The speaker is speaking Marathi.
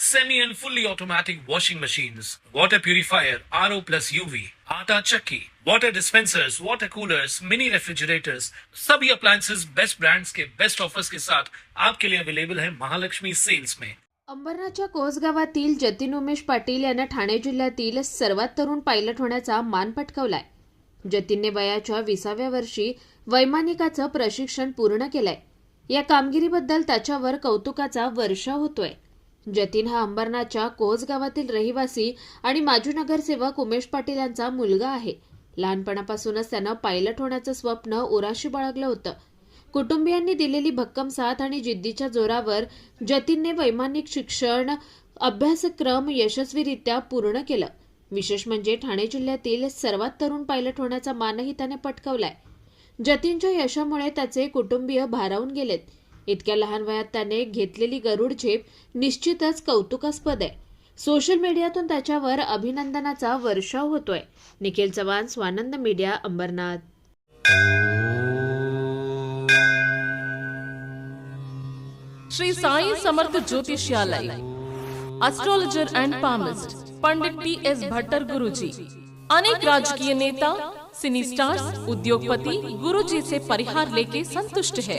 semi and fully automatic washing machines, water purifier, RO plus UV, आटा चक्की, water dispensers, water coolers, mini refrigerators, सभी appliances बेस्ट ब्रांड्स के बेस्ट ऑफर्स के साथ आपके लिए अवेलेबल है महालक्ष्मी सेल्स में। अंबरनाथच्या कोसगावातील जतीन उमेश पाटील यानं ठाणे जिल्ह्यातील सर्वात तरुण पायलट होण्याचा मान पटकावलाय. जतीनने वयाच्या विसाव्या वर्षी वैमानिकाचं प्रशिक्षण पूर्ण केलंय. या कामगिरीबद्दल त्याच्यावर कौतुकाचा वर्षाव होतोय. जतीन हा अंबरनाथच्या कोच गावातील रहिवासी आणि माजी नगरसेवक उमेश पाटील यांचा मुलगा आहे. लहानपणापासूनच त्यानं पायलट होण्याचं स्वप्न उराशी बाळगलं होतं. कुटुंबियांनी दिलेली भक्कम साथ आणि जिद्दीच्या जोरावर जतीनने वैमानिक शिक्षण अभ्यासक्रम यशस्वीरित्या पूर्ण केलं. विशेष म्हणजे ठाणे जिल्ह्यातील सर्वात तरुण पायलट होण्याचा मानही त्याने पटकवलाय. जतीनच्या यशामुळे त्याचे कुटुंबीय भारावून गेलेत. इतक्या लहान वयात त्याने घेतलेली गरुड झेप निश्चितच कौतुकास्पद आहे. सोशल मीडियातून त्याच्यावर अभिनंदनाचा वर्षाव होतोय. Nikhil Chavan Swanand media Ambernath. Shri Sai Samarth ज्योतिषालय astrologer and palmist Pandit T S Bhattar Guruji अनेक राजकीय नेता सिनी स्टार्स उद्योगपति गुरुजी से परिहार लेके संतुष्ट है.